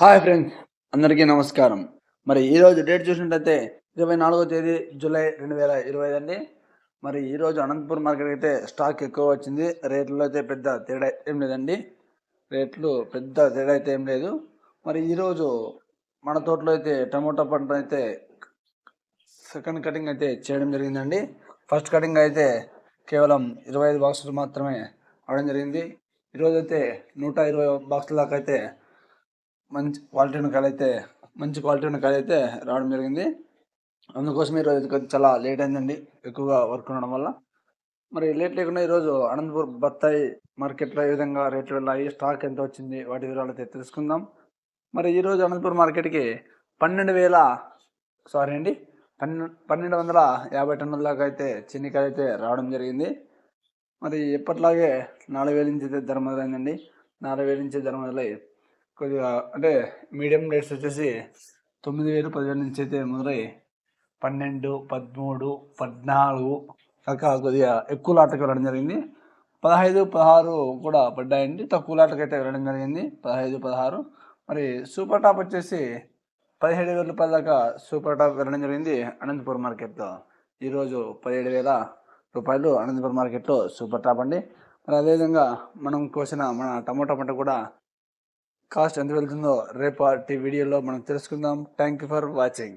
Hi friends అందరికీ నమస్కారం. మరి ఈరోజు డేట్ చూసినట్టయితే ఇరవై నాలుగో తేదీ జూలై రెండు వేల ఇరవై అండి. మరి ఈరోజు అనంతపురం మార్కెట్ అయితే స్టాక్ ఎక్కువ వచ్చింది. రేట్లలో అయితే పెద్ద తేడా ఏం లేదండి. రేట్లు పెద్ద తేడా అయితే ఏం లేదు. మరి ఈరోజు మన తోటలో అయితే టమోటా పంట అయితే సెకండ్ కటింగ్ అయితే చేయడం జరిగిందండి. ఫస్ట్ కటింగ్ అయితే కేవలం ఇరవై ఐదు బాక్సులు మాత్రమే అవడం జరిగింది. ఈరోజు అయితే నూట ఇరవై బాక్సుల దాకా అయితే మంచి క్వాలిటీ ఉన్న కాయలు అయితే మంచి క్వాలిటీ ఉన్న కాయలు అయితే రావడం జరిగింది. అందుకోసం ఈరోజు కొంచెం చాలా లేట్ అయిందండి. ఎక్కువగా వర్క్ ఉండడం వల్ల. మరి లేట్ లేకుండా ఈరోజు అనంతపూర్ బత్తాయి మార్కెట్లో ఏ విధంగా రేట్లు వెళ్ళాయి స్టాక్ ఎంత వచ్చింది వాటి వివరాలు అయితే తెలుసుకుందాం. మరి ఈరోజు అనంతపూర్ మార్కెట్కి పన్నెండు వేల సారీ అండి పన్నెండు పన్నెండు వందల యాభై టన్నుల దాకా అయితే చిన్నికాయ అయితే రావడం జరిగింది. మరి ఎప్పట్లాగే నాలుగు వేల నుంచి అయితే ధర మొదలైందండి. నాలుగు వేల నుంచి ధర మొదలై కొద్దిగా అంటే మీడియం రేట్స్ వచ్చేసి తొమ్మిది వేలు పదివేల నుంచి అయితే మొదలై పన్నెండు పదమూడు పద్నాలుగు రకాల కొద్దిగా ఎక్కువ లాటకి వెళ్ళడం జరిగింది. పదహైదు పదహారు కూడా పడ్డాయండి. తక్కువ లాటకి అయితే వెళ్ళడం జరిగింది. పదహైదు పదహారు. మరి సూపర్ టాప్ వచ్చేసి పదిహేడు వేల రూపాయల దాకా సూపర్ టాప్ వెళ్ళడం జరిగింది అనంతపురం మార్కెట్లో. ఈరోజు పదిహేడు వేల రూపాయలు అనంతపురం మార్కెట్లో సూపర్ టాప్ అండి. మరి అదేవిధంగా మనం కోసిన మన టమోటా పంట కూడా కాస్ట్ ఎంత వెళ్తుందో రేపటి వీడియోలో మనం తెలుసుకుందాం. Thank you for watching